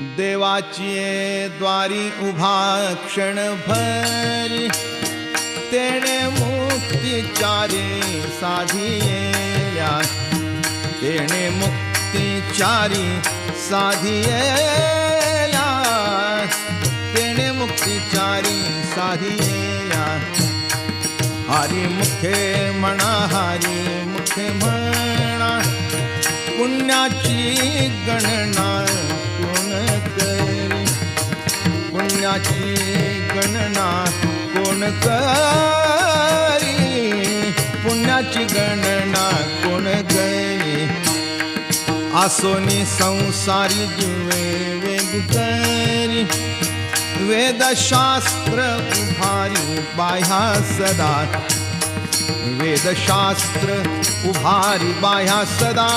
देवाची द्वारी उभा क्षण भरी. तेणे मुक्तिचारी साधिया तेणे मुक्तिचारी साधिया तेणे मुक्तिचारी साधिया हरी मुखे म्हणा हरी मुखे म्हणा पुण्याची गणना पुण्याची गणना कोण करी? पुण्याची गणना कोण करी? आसोनी संसारी जीवे वेग करी. वेदशास्त्र उभारी बाह्या सदा. वेदशास्त्र उभारी बाह्या सदा.